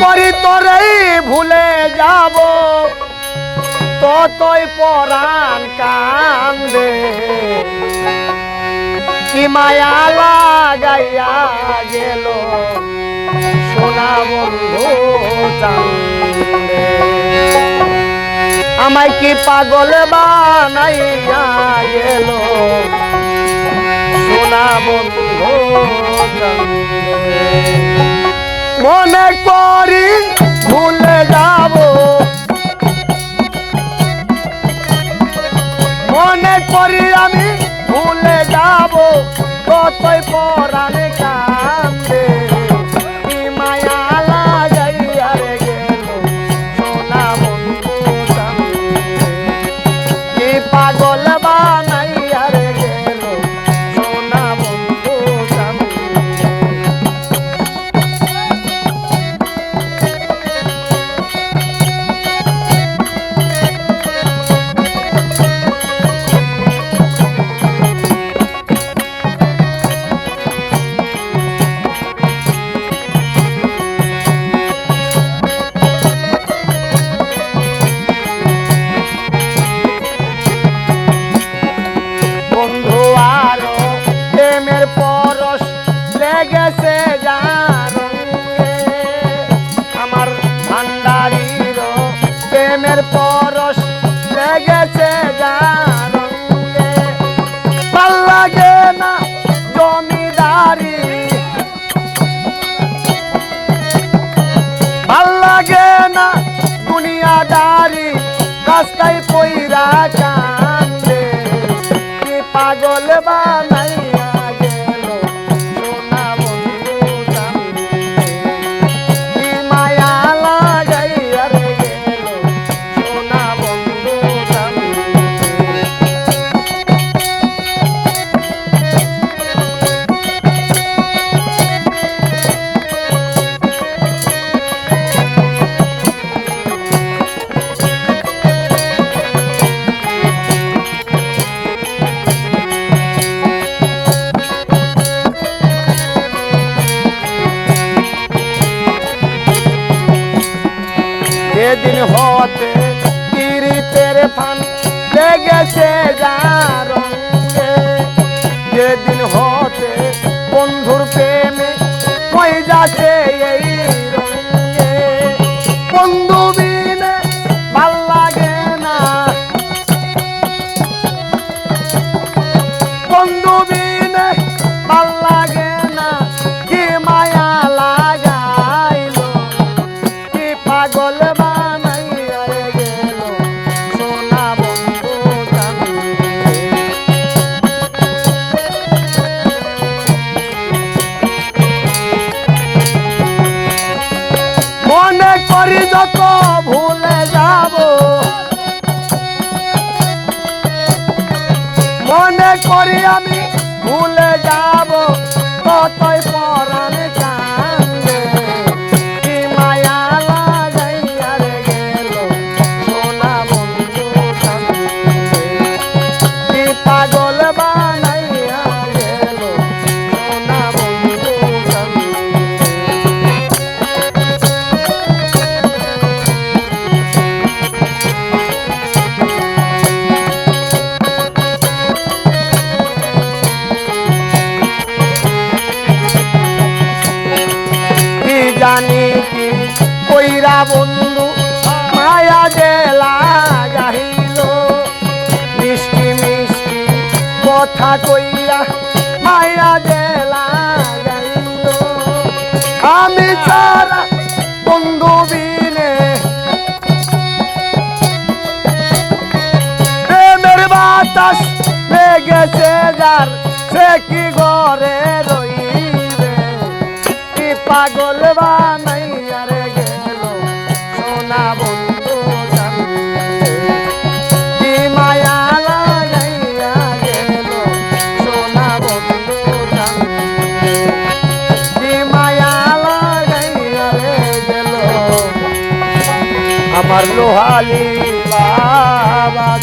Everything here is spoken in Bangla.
করি তোরেই ভুলে যাব। ততই পরাণ কান্দে। কি মায়া লাগাইয়া গেল সোনা বন্ধু আমায় কি পাগল বানাইয়া গেল সোনা বন্ধু মনে করি ভুলে যাব। মনে করি আমি ভুলে যাব। কতই পরাণে লাগে না দুনিয়াদারি রাস্তায় পইরা কান্দে পাগল বানাইয়া যেদিন হতে কিরিতের ফান লেগেছে যারঙ্গে যেদিন হতে বন্ধুর প্রেমে কই যাচ্ছে এই ভালো লাগে না। না। কি মায়া পাগল বানাইয়া করি যত ভুলে যাব। মনে করি আমি ভুলে যাব। কইরা বন্ধু, মায়া যে লাগাইল। মিষ্টি মিষ্টি কথা কইরা মায়া যে লাগাইল। আমি ছাড়া বন্ধু বিনে প্রেমের বাতাস লেগেছে যার, সে কি ঘরে রইবে? কি পাগল বানাইয়া મારું હાલી બાબા